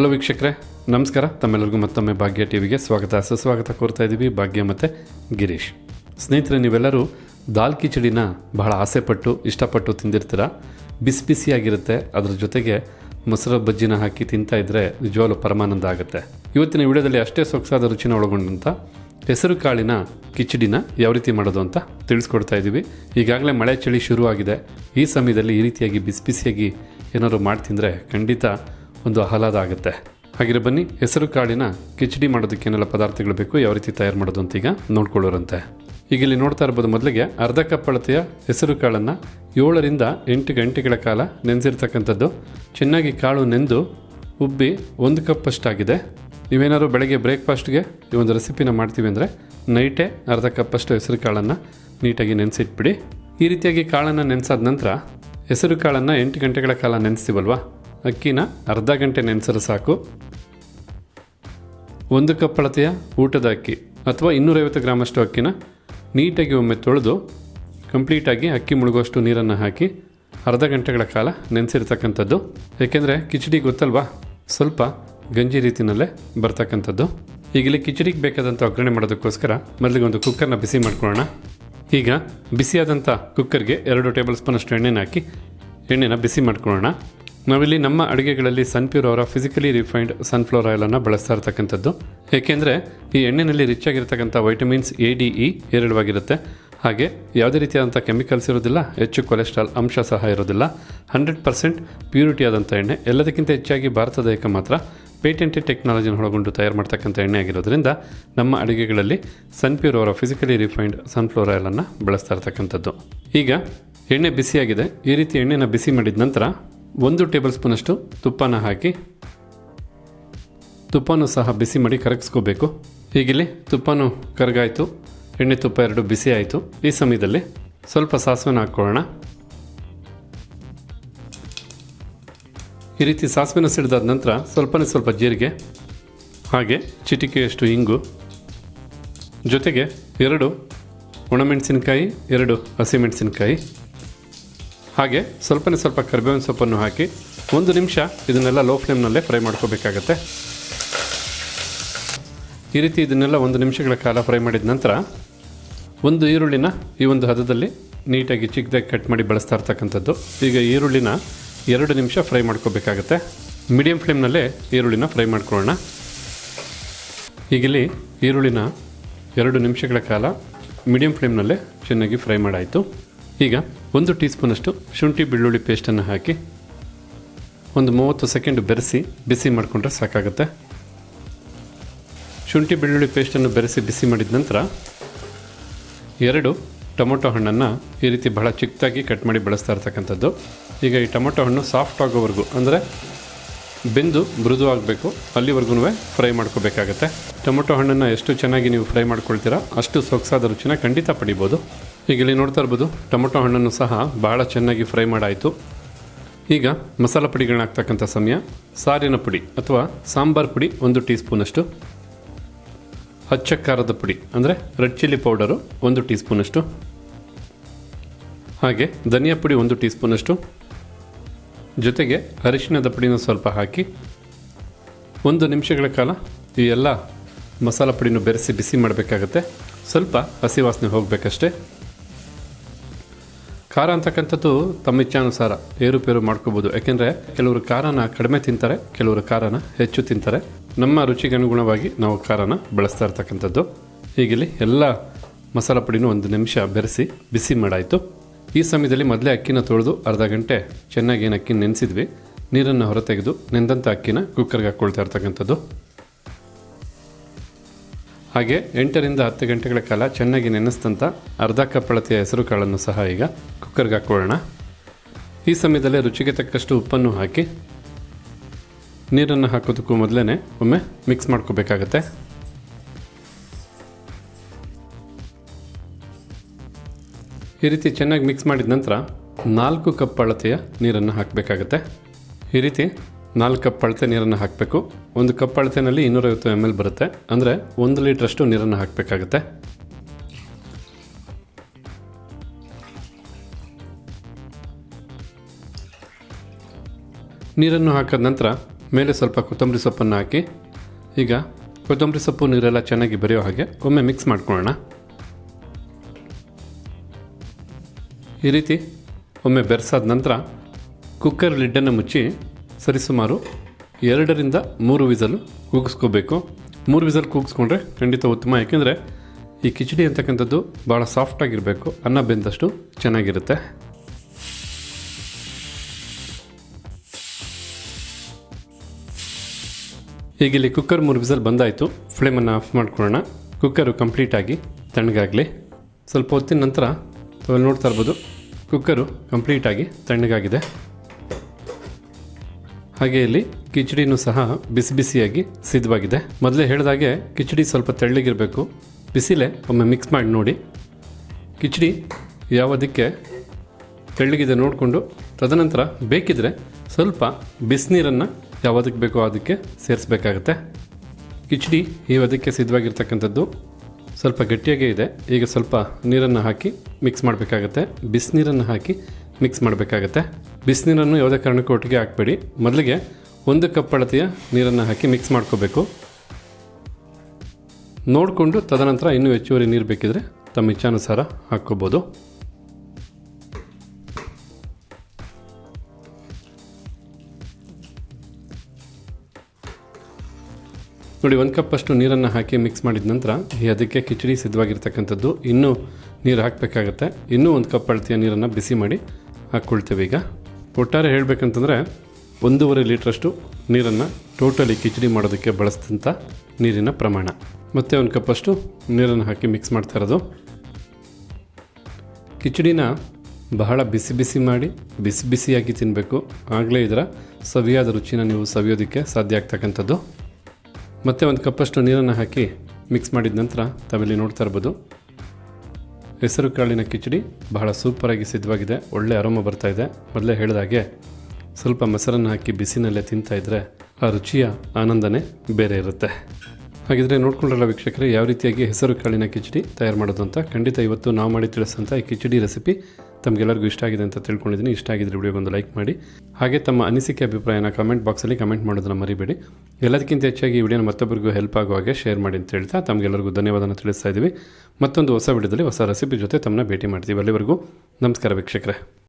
Hello ವೀಕ್ಷಕರೇ, ನಮಸ್ಕಾರ. ತಮ್ಮೆಲ್ಲರಿಗೂ ಮತ್ತೊಮ್ಮೆ ಭಾಗ್ಯ ಟಿವಿಗೆ ಸ್ವಾಗತ. ಸುಸ್ವಾಗತ ಕೋರ್ತಾ ಇದ್ದೀವಿ ಭಾಗ್ಯ ಮತ್ತು ಗಿರೀಶ್. ಸ್ನೇಹಿತರೆ, ನೀವೆಲ್ಲರೂ ದಾಲ್ ಕಿಚಡಿನ ಬಹಳ ಆಸೆಪಟ್ಟು, ಇಷ್ಟಪಟ್ಟು ತಿಂದಿರ್ತೀರ? ಬಿಸಿ ಬಿಸಿಯಾಗಿರುತ್ತೆ. ಅದರ ಜೊತೆಗೆ ಮೊಸರು ಬಜ್ಜಿನ ಹಾಕಿ ತಿಂತಾ ಇದ್ದರೆ ನಿಜವಾಗ್ಲೂ ಪರಮಾನಂದ ಆಗುತ್ತೆ. ಇವತ್ತಿನ ವಿಡಿಯೋದಲ್ಲಿ ಅಷ್ಟೇ ಸೊಗಸಾದ ರುಚಿನ ಒಳಗೊಂಡಂಥ ಹೆಸರು ಕಾಳಿನ ಕಿಚಡಿನ ಯಾವ ರೀತಿ ಮಾಡೋದು ಅಂತ ತಿಳಿಸ್ಕೊಡ್ತಾ ಇದ್ದೀವಿ. ಈಗಾಗಲೇ ಮಳೆ ಚಳಿ ಶುರುವಾಗಿದೆ. ಈ ಸಮಯದಲ್ಲಿ ಈ ರೀತಿಯಾಗಿ ಬಿಸಿ ಬಿಸಿಯಾಗಿ ಏನಾದ್ರು ಮಾಡಿ ತಿಂದರೆ ಖಂಡಿತ ಒಂದು ಆಹ್ಲಾದ ಆಗುತ್ತೆ. ಹಾಗಿರೋ ಬನ್ನಿ, ಹೆಸರು ಕಾಳಿನ ಕಿಚಡಿ ಮಾಡೋದಕ್ಕೆ ಏನೆಲ್ಲ ಪದಾರ್ಥಗಳು ಬೇಕು, ಯಾವ ರೀತಿ ತಯಾರು ಮಾಡೋದು ಅಂತ ಈಗ ನೋಡ್ಕೊಳ್ಳೋರಂತೆ. ಈಗ ಇಲ್ಲಿ ನೋಡ್ತಾ ಇರ್ಬೋದು ಮೊದಲಿಗೆ ಅರ್ಧ ಕಪ್ ಅಳತೆಯ ಹೆಸರು ಕಾಳನ್ನು ಏಳರಿಂದ ಎಂಟು ಗಂಟೆಗಳ ಕಾಲ ನೆನೆಸಿರ್ತಕ್ಕಂಥದ್ದು. ಚೆನ್ನಾಗಿ ಕಾಳು ನೆಂದು ಉಬ್ಬಿ ಒಂದು ಕಪ್ ಅಷ್ಟಾಗಿದೆ. ನೀವೇನಾದ್ರು ಬೆಳಗ್ಗೆ ಬ್ರೇಕ್ಫಾಸ್ಟ್ಗೆ ಈ ಒಂದು ರೆಸಿಪಿನ ಮಾಡ್ತೀವಿ ಅಂದರೆ ನೈಟೇ ಅರ್ಧ ಕಪ್ಪಷ್ಟು ಹೆಸರು ಕಾಳನ್ನು ನೀಟಾಗಿ ನೆನೆಸಿಟ್ಬಿಡಿ. ಈ ರೀತಿಯಾಗಿ ಕಾಳನ್ನು ನೆನೆಸಾದ ನಂತರ ಹೆಸರು ಕಾಳನ್ನು ಎಂಟು ಗಂಟೆಗಳ ಕಾಲ ನೆನೆಸ್ತೀವಲ್ವಾ? ಅಕ್ಕಿನ ಅರ್ಧ ಗಂಟೆ ನೆನೆಸರು ಸಾಕು. ಒಂದು ಕಪ್ ಅಳತೆಯ ಊಟದ ಅಕ್ಕಿ ಅಥವಾ ಇನ್ನೂರೈವತ್ತು ಗ್ರಾಮಷ್ಟು ಅಕ್ಕಿನ ನೀಟಾಗಿ ಒಮ್ಮೆ ತೊಳೆದು ಕಂಪ್ಲೀಟಾಗಿ ಅಕ್ಕಿ ಮುಳುಗುವಷ್ಟು ನೀರನ್ನು ಹಾಕಿ ಅರ್ಧ ಗಂಟೆಗಳ ಕಾಲ ನೆನೆಸಿರ್ತಕ್ಕಂಥದ್ದು. ಏಕೆಂದರೆ ಕಿಚಡಿ ಗೊತ್ತಲ್ವಾ? ಸ್ವಲ್ಪ ಗಂಜಿ ರೀತಿಯಲ್ಲೇ ಬರ್ತಕ್ಕಂಥದ್ದು. ಈಗ ಇಲ್ಲಿ ಕಿಚಡಿಗೆ ಬೇಕಾದಂಥ ಒಗ್ಗರಣೆ ಮಾಡೋದಕ್ಕೋಸ್ಕರ ಮೊದಲಿಗೆ ಒಂದು ಕುಕ್ಕರ್ನ ಬಿಸಿ ಮಾಡ್ಕೊಳ್ಳೋಣ. ಈಗ ಬಿಸಿಯಾದಂಥ ಕುಕ್ಕರ್ಗೆ ಎರಡು ಟೇಬಲ್ ಸ್ಪೂನಷ್ಟು ಎಣ್ಣೆನ ಹಾಕಿ ಎಣ್ಣೆನ ಬಿಸಿ ಮಾಡ್ಕೊಳ್ಳೋಣ. ನಾವಿಲ್ಲಿ ನಮ್ಮ ಅಡುಗೆಗಳಲ್ಲಿ ಸನ್ಪ್ಯೂರ್ ಅವರ ಫಿಸಿಕಲಿ ರಿಫೈನ್ಡ್ ಸನ್ಫ್ಲವರ್ ಆಯಿಲನ್ನು ಬಳಸ್ತಾ ಇರ್ತಕ್ಕಂಥದ್ದು. ಏಕೆಂದರೆ ಈ ಎಣ್ಣೆಯಲ್ಲಿ ರಿಚ್ ಆಗಿರ್ತಕ್ಕಂಥ ವೈಟಮಿನ್ಸ್ ಎ ಡಿ ಇ ಹೇರಳವಾಗಿರುತ್ತೆ. ಹಾಗೆ ಯಾವುದೇ ರೀತಿಯಾದಂಥ ಕೆಮಿಕಲ್ಸ್ ಇರೋದಿಲ್ಲ, ಹೆಚ್ಚು ಕೊಲೆಸ್ಟ್ರಾಲ್ ಅಂಶ ಸಹ ಇರೋದಿಲ್ಲ. ಹಂಡ್ರೆಡ್ ಪರ್ಸೆಂಟ್ ಪ್ಯೂರಿಟಿ ಆದಂಥ ಎಣ್ಣೆ, ಎಲ್ಲದಕ್ಕಿಂತ ಹೆಚ್ಚಾಗಿ ಭಾರತದ ಏಕ ಮಾತ್ರ ಪೇಟೆಂಟೆಡ್ ಟೆಕ್ನಾಲಜಿನ ಒಳಗೊಂಡು ತಯಾರು ಮಾಡ್ತಕ್ಕಂಥ ಎಣ್ಣೆ ಆಗಿರೋದ್ರಿಂದ ನಮ್ಮ ಅಡುಗೆಗಳಲ್ಲಿ ಸನ್ಪ್ಯೂರ್ ಅವರ ಫಿಸಿಕಲಿ ರಿಫೈನ್ಡ್ ಸನ್ಫ್ಲವರ್ ಆಯಿಲನ್ನು ಬಳಸ್ತಾ ಇರ್ತಕ್ಕಂಥದ್ದು. ಈಗ ಎಣ್ಣೆ ಬಿಸಿಯಾಗಿದೆ. ಈ ರೀತಿ ಎಣ್ಣೆನ ಬಿಸಿ ಮಾಡಿದ ನಂತರ ಒಂದು ಟೇಬಲ್ ಸ್ಪೂನಷ್ಟು ತುಪ್ಪನ ಹಾಕಿ ತುಪ್ಪನೂ ಸಹ ಬಿಸಿ ಮಾಡಿ ಕರಗಿಸ್ಕೋಬೇಕು. ಹೀಗಿಲ್ಲಿ ತುಪ್ಪನೂ ಕರಗಾಯಿತು. ಎಣ್ಣೆ ತುಪ್ಪ ಎರಡು ಬಿಸಿ ಆಯಿತು. ಈ ಸಮಯದಲ್ಲಿ ಸ್ವಲ್ಪ ಸಾಸಿವೆನ ಹಾಕ್ಕೊಳ್ಳೋಣ. ಈ ರೀತಿ ಸಾಸಿವೆನ ಸಿಡಿದಾದ ನಂತರ ಸ್ವಲ್ಪನೇ ಸ್ವಲ್ಪ ಜೀರಿಗೆ, ಹಾಗೆ ಚಿಟಿಕೆಯಷ್ಟು ಇಂಗು, ಜೊತೆಗೆ ಎರಡು ಒಣಮೆಣಸಿನಕಾಯಿ, ಎರಡು ಹಸಿಮೆಣಸಿನಕಾಯಿ ಹಾಗೆ ಸ್ವಲ್ಪನೇ ಸ್ವಲ್ಪ ಕರಿಬೇವಿನ ಸೊಪ್ಪನ್ನು ಹಾಕಿ ಒಂದು ನಿಮಿಷ ಇದನ್ನೆಲ್ಲ ಲೋ ಫ್ಲೇಮ್ನಲ್ಲೇ ಫ್ರೈ ಮಾಡ್ಕೋಬೇಕಾಗತ್ತೆ. ಈ ರೀತಿ ಇದನ್ನೆಲ್ಲ ಒಂದು ನಿಮಿಷಗಳ ಕಾಲ ಫ್ರೈ ಮಾಡಿದ ನಂತರ ಒಂದು ಈರುಳ್ಳಿನ ಈ ಒಂದು ಹದದಲ್ಲಿ ನೀಟಾಗಿ ಚಿಕ್ಕದಾಗಿ ಕಟ್ ಮಾಡಿ ಬಳಸ್ತಾ ಇರ್ತಕ್ಕಂಥದ್ದು. ಈಗ ಈರುಳ್ಳಿನ ಎರಡು ನಿಮಿಷ ಫ್ರೈ ಮಾಡ್ಕೋಬೇಕಾಗತ್ತೆ. ಮೀಡಿಯಂ ಫ್ಲೇಮ್ನಲ್ಲೇ ಈರುಳ್ಳಿನ ಫ್ರೈ ಮಾಡ್ಕೊಳ್ಳೋಣ. ಈಗಿಲ್ಲಿ ಈರುಳ್ಳಿನ ಎರಡು ನಿಮಿಷಗಳ ಕಾಲ ಮೀಡಿಯಂ ಫ್ಲೇಮ್ನಲ್ಲೇ ಚೆನ್ನಾಗಿ ಫ್ರೈ ಮಾಡಾಯಿತು. ಈಗ ಒಂದು ಟೀ ಸ್ಪೂನಷ್ಟು ಶುಂಠಿ ಬೆಳ್ಳುಳ್ಳಿ ಪೇಸ್ಟನ್ನು ಹಾಕಿ ಒಂದು ಮೂವತ್ತು ಸೆಕೆಂಡ್ ಬೆರೆಸಿ ಬಿಸಿ ಮಾಡಿಕೊಂಡ್ರೆ ಸಾಕಾಗುತ್ತೆ. ಶುಂಠಿ ಬೆಳ್ಳುಳ್ಳಿ ಪೇಸ್ಟನ್ನು ಬೆರೆಸಿ ಬಿಸಿ ಮಾಡಿದ ನಂತರ ಎರಡು ಟೊಮೊಟೊ ಹಣ್ಣನ್ನು ಈ ರೀತಿ ಬಹಳ ಚಿಕ್ಕದಾಗಿ ಕಟ್ ಮಾಡಿ ಬಳಸ್ತಾ ಇರ್ತಕ್ಕಂಥದ್ದು. ಈಗ ಈ ಟೊಮೊಟೊ ಹಣ್ಣು ಸಾಫ್ಟ್ ಆಗೋವರೆಗೂ, ಅಂದರೆ ಬೆಂದು ಮೃದು ಆಗಬೇಕು ಅಲ್ಲಿವರೆಗೂ ಫ್ರೈ ಮಾಡ್ಕೋಬೇಕಾಗತ್ತೆ. ಟೊಮೊಟೊ ಹಣ್ಣನ್ನು ಎಷ್ಟು ಚೆನ್ನಾಗಿ ನೀವು ಫ್ರೈ ಮಾಡ್ಕೊಳ್ತೀರಾ ಅಷ್ಟು ಸೊಗಸಾದ ರುಚಿನ ಖಂಡಿತ ಪಡಿಬೋದು. ಈಗ ಇಲ್ಲಿ ನೋಡ್ತಾ ಇರ್ಬೋದು, ಟೊಮೊಟೊ ಹಣ್ಣನ್ನು ಸಹ ಬಹಳ ಚೆನ್ನಾಗಿ ಫ್ರೈ ಮಾಡಾಯಿತು. ಈಗ ಮಸಾಲ ಪುಡಿಗಳನ್ನ ಹಾಕ್ತಕ್ಕಂಥ ಸಮಯ. ಸಾರಿನ ಪುಡಿ ಅಥವಾ ಸಾಂಬಾರ್ ಪುಡಿ ಒಂದು ಟೀ ಸ್ಪೂನಷ್ಟು ಹಚ್ಚ ಖಾರದ ಪುಡಿ ಅಂದರೆ ರೆಡ್ ಚಿಲ್ಲಿ ಪೌಡರು ಒಂದು ಟೀ ಸ್ಪೂನಷ್ಟು ಹಾಗೆ ಧನಿಯಾ ಪುಡಿ ಒಂದು ಟೀ ಸ್ಪೂನಷ್ಟು ಜೊತೆಗೆ ಅರಿಶಿಣದ ಪುಡಿನ ಸ್ವಲ್ಪ ಹಾಕಿ ಒಂದು ನಿಮಿಷಗಳ ಕಾಲ ಈ ಎಲ್ಲ ಮಸಾಲ ಪುಡಿನೂ ಬೆರೆಸಿ ಬಿಸಿ ಮಾಡಬೇಕಾಗತ್ತೆ. ಸ್ವಲ್ಪ ಹಸಿ ವಾಸನೆ ಹೋಗಬೇಕಷ್ಟೇ. ಖಾರ ಅಂತಕ್ಕಂಥದ್ದು ತಮ್ಮ ಇಚ್ಛಾನುಸಾರ ಏರುಪೇರು ಮಾಡ್ಕೋಬೋದು. ಯಾಕೆಂದರೆ ಕೆಲವರು ಖಾರನ ಕಡಿಮೆ ತಿಂತಾರೆ, ಕೆಲವರು ಖಾರನ ಹೆಚ್ಚು ತಿಂತಾರೆ. ನಮ್ಮ ರುಚಿಗೆ ಅನುಗುಣವಾಗಿ ನಾವು ಖಾರನ ಬಳಸ್ತಾ ಇರ್ತಕ್ಕಂಥದ್ದು. ಹೀಗಿಲ್ಲಿ ಎಲ್ಲ ಮಸಾಲ ಪುಡಿನೂ ಒಂದು ನಿಮಿಷ ಬೆರೆಸಿ ಬಿಸಿ ಮಾಡಾಯಿತು. ಈ ಸಮಯದಲ್ಲಿ ಮೊದಲೇ ಅಕ್ಕಿನ ತೊಳೆದು ಅರ್ಧ ಗಂಟೆ ಚೆನ್ನಾಗಿ ಏನು ಅಕ್ಕಿ ನೆನೆಸಿದ್ವಿ, ನೀರನ್ನು ಹೊರತೆಗೆದು ನೆಂದಂಥ ಅಕ್ಕಿನ ಕುಕ್ಕರ್ಗೆ ಹಾಕ್ಕೊಳ್ತಾ ಇರ್ತಕ್ಕಂಥದ್ದು. ಹಾಗೆ ಎಂಟರಿಂದ ಹತ್ತು ಗಂಟೆಗಳ ಕಾಲ ಚೆನ್ನಾಗಿ ನೆನೆಸಿದಂಥ ಅರ್ಧ ಕಪ್ ಅಳತೆಯ ಹೆಸರು ಕಾಳನ್ನು ಸಹ ಈಗ ಕುಕ್ಕರ್ಗೆ ಹಾಕ್ಕೊಳ್ಳೋಣ ಈ ಸಮಯದಲ್ಲಿ ರುಚಿಗೆ ತಕ್ಕಷ್ಟು ಉಪ್ಪನ್ನು ಹಾಕಿ ನೀರನ್ನು ಹಾಕೋದಕ್ಕೂ ಮೊದಲೇ ಒಮ್ಮೆ ಮಿಕ್ಸ್ ಮಾಡ್ಕೋಬೇಕಾಗತ್ತೆ. ಈ ರೀತಿ ಚೆನ್ನಾಗಿ ಮಿಕ್ಸ್ ಮಾಡಿದ ನಂತರ ನಾಲ್ಕು ಕಪ್ ಅಳತೆಯ ನೀರನ್ನು ಹಾಕಬೇಕಾಗತ್ತೆ. ಈ ರೀತಿ ನಾಲ್ಕು ಕಪ್ ಅಳತೆ ನೀರನ್ನು ಹಾಕಬೇಕು. ಒಂದು ಕಪ್ ಅಳತೆಯಲ್ಲಿ ಇನ್ನೂರೈವತ್ತು ಎಂ ಎಲ್ ಬರುತ್ತೆ. ಅಂದರೆ ಒಂದು ಲೀಟ್ರಷ್ಟು ನೀರನ್ನು ಹಾಕಬೇಕಾಗತ್ತೆ. ನೀರನ್ನು ಹಾಕಿದ ನಂತರ ಮೇಲೆ ಸ್ವಲ್ಪ ಕೊತ್ತಂಬರಿ ಸೊಪ್ಪನ್ನು ಹಾಕಿ, ಈಗ ಕೊತ್ತಂಬರಿ ಸೊಪ್ಪು ನೀರೆಲ್ಲ ಚೆನ್ನಾಗಿ ಬೆರೆಯೋ ಹಾಗೆ ಒಮ್ಮೆ ಮಿಕ್ಸ್ ಮಾಡ್ಕೊಳ್ಳೋಣ. ಈ ರೀತಿ ಒಮ್ಮೆ ಬೆರೆಸಾದ ನಂತರ ಕುಕ್ಕರ್ ಲಿಡ್ಡನ್ನು ಮುಚ್ಚಿ ಸರಿಸುಮಾರು ಎರಡರಿಂದ ಮೂರು ವಿಸಲು ಕೂಗಿಸ್ಕೋಬೇಕು. ಮೂರು ವಿಸಲ್ ಕೂಗಿಸ್ಕೊಂಡ್ರೆ ಖಂಡಿತ ಉತ್ತಮ, ಯಾಕೆಂದರೆ ಈ ಕಿಚಡಿ ಅಂತಕ್ಕಂಥದ್ದು ಭಾಳ ಸಾಫ್ಟಾಗಿರಬೇಕು ಅನ್ನ ಬೆಂದಷ್ಟು ಚೆನ್ನಾಗಿರುತ್ತೆ. ಈಗ ಇಲ್ಲಿ ಕುಕ್ಕರ್ ಮೂರು ವಿಸಲ್ ಬಂದಾಯಿತು ಫ್ಲೇಮನ್ನು ಆಫ್ ಮಾಡ್ಕೊಳ್ಳೋಣ. ಕುಕ್ಕರು ಕಂಪ್ಲೀಟಾಗಿ ತಣ್ಣಗಾಗಲಿ. ಸ್ವಲ್ಪ ಹೊತ್ತಿನ ನಂತರ ತಾವೆಲ್ಲ ನೋಡ್ತಾ ಇರ್ಬೋದು. ಕುಕ್ಕರು ಕಂಪ್ಲೀಟಾಗಿ ತಣ್ಣಗಾಗಿದೆ. ಹಾಗೆ ಇಲ್ಲಿ ಕಿಚಡಿನೂ ಸಹ ಬಿಸಿ ಬಿಸಿಯಾಗಿ ಸಿದ್ಧವಾಗಿದೆ. ಮೊದಲೇ ಹೇಳಿದಾಗೆ ಕಿಚಡಿ ಸ್ವಲ್ಪ ತೆಳ್ಳಗಿರಬೇಕು. ಬಿಸಿಲೇ ಒಮ್ಮೆ ಮಿಕ್ಸ್ ಮಾಡಿ ನೋಡಿ. ಕಿಚಡಿ ಯಾವುದಕ್ಕೆ ತೆಳ್ಳಗಿದೆ ನೋಡಿಕೊಂಡು ತದನಂತರ ಬೇಕಿದ್ರೆ ಸ್ವಲ್ಪ ಬಿಸಿನೀರನ್ನು ಯಾವುದಕ್ಕೆ ಬೇಕೋ ಅದಕ್ಕೆ ಸೇರಿಸ್ಬೇಕಾಗತ್ತೆ. ಕಿಚಡಿ ಈ ಅದಕ್ಕೆ ಸಿದ್ಧವಾಗಿರ್ತಕ್ಕಂಥದ್ದು ಸ್ವಲ್ಪ ಗಟ್ಟಿಯಾಗೇ ಇದೆ. ಈಗ ಸ್ವಲ್ಪ ನೀರನ್ನು ಹಾಕಿ ಮಿಕ್ಸ್ ಮಾಡಬೇಕಾಗತ್ತೆ. ಬಿಸಿನೀರನ್ನು ಹಾಕಿ ಮಿಕ್ಸ್ ಮಾಡಬೇಕಾಗತ್ತೆ. ಬಿಸಿನೀರನ್ನು ಯಾವುದೇ ಕಾರಣಕ್ಕೂ ಒಟ್ಟಿಗೆ ಹಾಕಬೇಡಿ. ಮೊದಲಿಗೆ ಒಂದು ಕಪ್ ಅಳತೆಯ ನೀರನ್ನು ಹಾಕಿ ಮಿಕ್ಸ್ ಮಾಡ್ಕೋಬೇಕು. ನೋಡಿಕೊಂಡು ತದನಂತರ ಇನ್ನೂ ಹೆಚ್ಚುವರಿ ನೀರು ಬೇಕಿದ್ರೆ ತಮ್ಮ ಇಚ್ಛಾನುಸಾರ ಹಾಕ್ಕೋಬೋದು. ನೋಡಿ, ಒಂದು ಕಪ್ಪಷ್ಟು ನೀರನ್ನು ಹಾಕಿ ಮಿಕ್ಸ್ ಮಾಡಿದ ನಂತರ, ಈ ಅದಕ್ಕೆ ಕಿಚಡಿ ಸಿದ್ಧವಾಗಿರ್ತಕ್ಕಂಥದ್ದು ಇನ್ನೂ ನೀರು ಹಾಕಬೇಕಾಗತ್ತೆ. ಇನ್ನೂ ಒಂದು ಕಪ್ ಅಳತೆಯ ನೀರನ್ನು ಬಿಸಿ ಮಾಡಿ ಹಾಕ್ಕೊಳ್ತೇವೆ ಈಗ. ಒಟ್ಟಾರೆ ಹೇಳಬೇಕಂತಂದರೆ, ಒಂದೂವರೆ ಲೀಟ್ರಷ್ಟು ನೀರನ್ನು ಟೋಟಲಿ ಕಿಚಡಿ ಮಾಡೋದಕ್ಕೆ ಬಳಸಿದಂಥ ನೀರಿನ ಪ್ರಮಾಣ. ಮತ್ತು ಒಂದು ಕಪ್ಪಷ್ಟು ನೀರನ್ನು ಹಾಕಿ ಮಿಕ್ಸ್ ಮಾಡ್ತಾ ಇರೋದು. ಕಿಚಡಿನ ಬಹಳ ಬಿಸಿ ಬಿಸಿ ಮಾಡಿ, ಬಿಸಿ ಬಿಸಿಯಾಗಿ ತಿನ್ನಬೇಕು ಆಗಲೇ ಇದರ ಸವಿಯಾದ ರುಚಿನ ನೀವು ಸವಿಯೋದಕ್ಕೆ ಸಾಧ್ಯ ಆಗ್ತಕ್ಕಂಥದ್ದು. ಮತ್ತೆ ಒಂದು ಕಪ್ಪಷ್ಟು ನೀರನ್ನು ಹಾಕಿ ಮಿಕ್ಸ್ ಮಾಡಿದ ನಂತರ ತಾವಿಲ್ಲಿ ನೋಡ್ತಾ ಇರ್ಬೋದು. ಹೆಸರು ಕಾಳಿನ ಕಿಚಡಿ ಬಹಳ ಸೂಪರಾಗಿ ಸಿದ್ಧವಾಗಿದೆ. ಒಳ್ಳೆ ಅರೋಮ ಬರ್ತಾ ಇದೆ. ಮೊದಲೇ ಹೇಳಿದಾಗೆ ಸ್ವಲ್ಪ ಮೊಸರನ್ನು ಹಾಕಿ ಬಿಸಿನಲ್ಲೇ ತಿಂತಾ ಇದ್ದರೆ ಆ ರುಚಿಯ ಆನಂದನೇ ಬೇರೆ ಇರುತ್ತೆ. ಹಾಗಿದ್ರೆ ನೋಡ್ಕೊಂಡ್ರಲ್ಲ ವೀಕ್ಷಕರೇ, ಯಾವ ರೀತಿಯಾಗಿ ಹೆಸರು ಕಾಳಿನ ಕಿಚಡಿ ತಯಾರು ಮಾಡೋದು ಅಂತ ಖಂಡಿತ ಇವತ್ತು ನಾವು ಮಾಡಿ ತಿಳಿಸಂಥ ಈ ಕಿಚಡಿ ರೆಸಿಪಿ ತಮಗೆಲ್ಲರಿಗೂ ಇಷ್ಟ ಆಗಿದೆ ಅಂತ ತಿಳ್ಕೊಂಡಿದ್ದೀನಿ. ಇಷ್ಟ ಆಗಿದ್ರೆ ವಿಡಿಯೋ ಒಂದು ಲೈಕ್ ಮಾಡಿ. ಹಾಗೆ ತಮ್ಮ ಅನಿಸಿಕೆ, ಅಭಿಪ್ರಾಯನ ಕಮೆಂಟ್ ಬಾಕ್ಸಲ್ಲಿ ಕಮೆಂಟ್ ಮಾಡೋದನ್ನು ಮರಿಬೇಡಿ. ಎಲ್ಲದಕ್ಕಿಂತ ಹೆಚ್ಚಾಗಿ ಈ ವಿಡಿಯೋನ ಮತ್ತೊಬ್ಬರಿಗೂ ಹೆಲ್ಪ್ ಆಗೋ ಹಾಗೆ ಶೇರ್ ಮಾಡಿ ಅಂತ ಹೇಳ್ತಾ ತಮಗೆಲ್ಲರಿಗೂ ಧನ್ಯವಾದನ ತಿಳಿಸ್ತಾ ಇದ್ದೀವಿ. ಮತ್ತೊಂದು ಹೊಸ ವಿಡಿಯೋದಲ್ಲಿ ಹೊಸ ರೆಸಿಪಿ ಜೊತೆ ತಮ್ಮನ್ನ ಭೇಟಿ ಮಾಡ್ತೀವಿ ಅಲ್ಲಿವರೆಗೂ. ನಮಸ್ಕಾರ ವೀಕ್ಷಕರೇ.